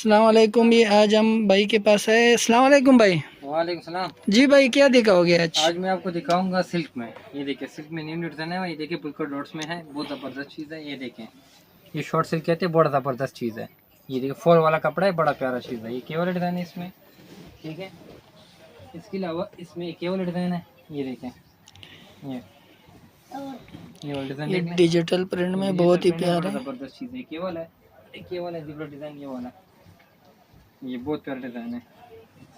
अस्सलाम वालेकुम ये आज हम भाई के पास है। अस्सलाम वालेकुम भाई। वालेकुम सलाम। जी भाई क्या दिखाओगे आज? आज मैं आपको दिखाऊँगा सिल्क में। ये देखिए सिल्क में न्यू डिज़ाइन है ये देखिए बिल्कुल डॉट्स में है। बहुत ज़बरदस्त चीज़ है ये देखें। ये शॉर्ट सिल्क कहते हैं बड़ा ज़बरदस्त चीज़ है। ये देखिए फॉल वाला कपड़ा है बड़ा प्यारा चीज़ है। ये केवल डिज़ाइन है इसमें। ठीक है? इसके अलावा इसमें केवल डिज़ाइन है। ये देखें। ये। ये डिजिटल प्रिंट में बहुत ही प्यारा है। ज़बरदस्त चीज़ है। केवल है। केवल है डिज़ाइन ये वाला। ये बहुत प्यारा डिज़ाइन है।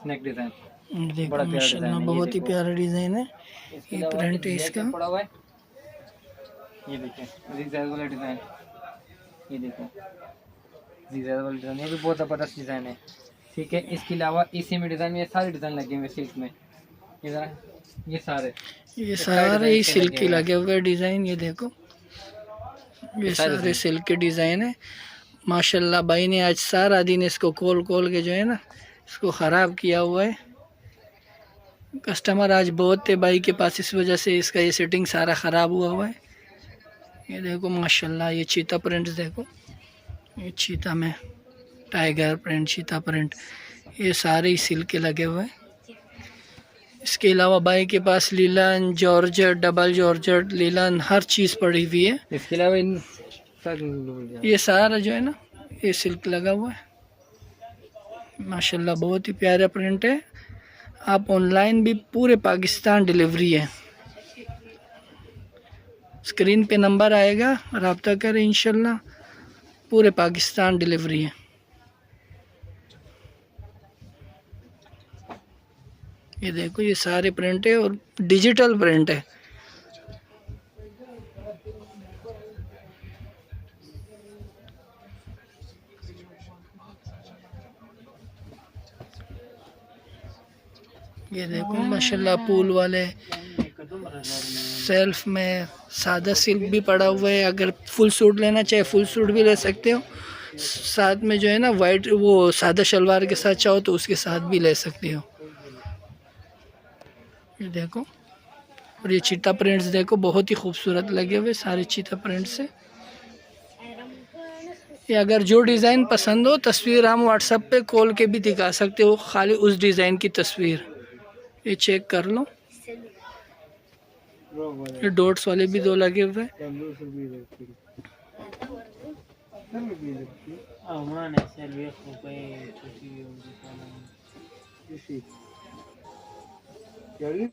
Snack design. बड़ा प्यारा डिज़ाइन बहुत ही प्यारा डिज़ाइन है। ये print है इसका। पड़ा हुआ है। ये देखिए जिगजैग वाला डिज़ाइन। ये देखो जिगजैग वाला डिज़ाइन। ये भी बहुत ज़बरदस्त डिज़ाइन है। ठीक है इसके अलावा इसी में डिज़ाइन में सारे डिज़ाइन लगे हुए सिल्क में। ये जरा ये सारे। ये सारे ही सिल्क के लगे हुए डिज़ाइन ये देखो। ये सारे सिल्क के डिज़ाइन है। माशाल्लाह, भाई ने आज सारा दिन इसको खोल खोल के जो है ना, इसको ख़राब किया हुआ है। कस्टमर आज बहुत थे भाई के पास, इस वजह से इसका ये सेटिंग सारा ख़राब हुआ हुआ है। ये देखो, माशाल्लाह, ये चीता प्रिंट देखो। ये चीता में टाइगर प्रिंट, चीता प्रिंट, ये सारे ही सिल के लगे हुए हैं। इसके अलावा भाई के पास लीलन जॉर्जेट डबल जॉर्जेट लीलन, हर चीज़ पड़ी हुई है। इसके अलावा इन ये सारा जो है ना, ये सिल्क लगा हुआ है। माशाल्लाह, बहुत ही प्यारा प्रिंट है। आप ऑनलाइन भी पूरे पाकिस्तान डिलीवरी है। स्क्रीन पे नंबर आएगा, रबता करें इंशाल्लाह, पूरे पाकिस्तान डिलीवरी है। ये देखो, ये सारे प्रिंट है और डिजिटल प्रिंट है। ये देखो, माशाल्लाह, पूल वाले सेल्फ में सादा सिल्क भी पड़ा हुआ है। अगर फुल सूट लेना चाहे, फुल सूट भी ले सकते हो। साथ में जो है ना वाइट वो सादा शलवार के साथ चाहो तो उसके साथ भी ले सकते हो। ये देखो, और ये चीता प्रिंट्स देखो, बहुत ही खूबसूरत लगे हुए सारे चीता प्रिंट्स से। ये अगर जो डिज़ाइन पसंद हो, तस्वीर हम व्हाट्सएप पे कॉल के भी दिखा सकते हो, खाली उस डिज़ाइन की तस्वीर। ये चेक कर लो। ये डॉट्स वाले भी दो लगे हुए। हैं